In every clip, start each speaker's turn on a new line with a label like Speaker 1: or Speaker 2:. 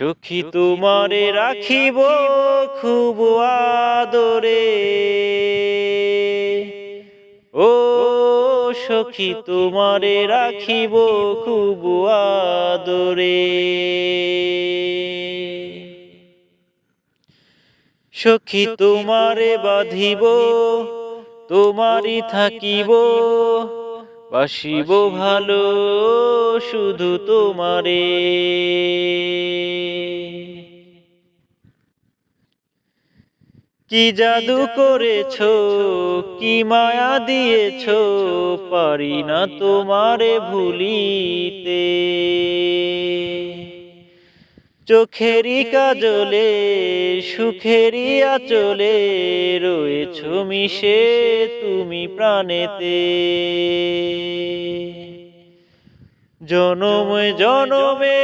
Speaker 1: সখী তোমারে রাখিব খুব আদরে। ও সখী তোমারে রাখিব খুব আদরে। সখী তোমারে বাঁধিব তোমারই থাকিব। বাসিব ভালো শুধু তোমারে। কি জাদু করেছ কি মায়া দিয়েছ পারি না তোমারে ভুলিতে। চোখেরই কাজলে সুখেরই আচলে রয়েছ মিশে তুমি প্রাণেতে। জনমে জনমে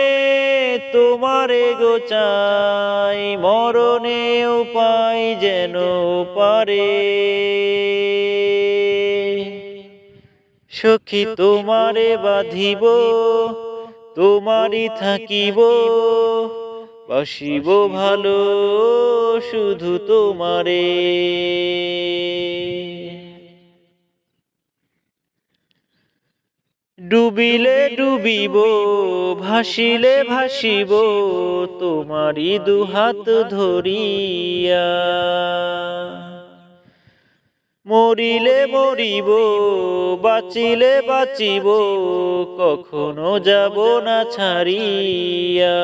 Speaker 1: তোমারে গোচাই মরণে উপায় যেন পারে। সখী তোমারে বাঁধিব তোমারই থাকিব বাসিব ভালো শুধু তোমারে। ডুবিলে ডুবিব ভাসিলে ভাসিব তোমারই দুহাত ধরিয়া। মরিলে মরিব বাঁচিলে বাঁচিব কখনো যাব না ছাড়িয়া।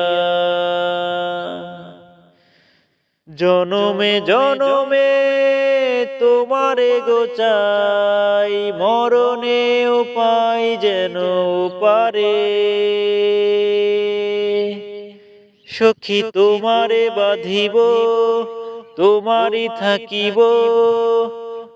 Speaker 1: জনমে জনমে তোমারে গোচাই মরণে উপায় যেন পারে সখী তোমারে বাঁধিব তোমারই থাকিব।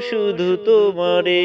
Speaker 1: শুধু তোমারে।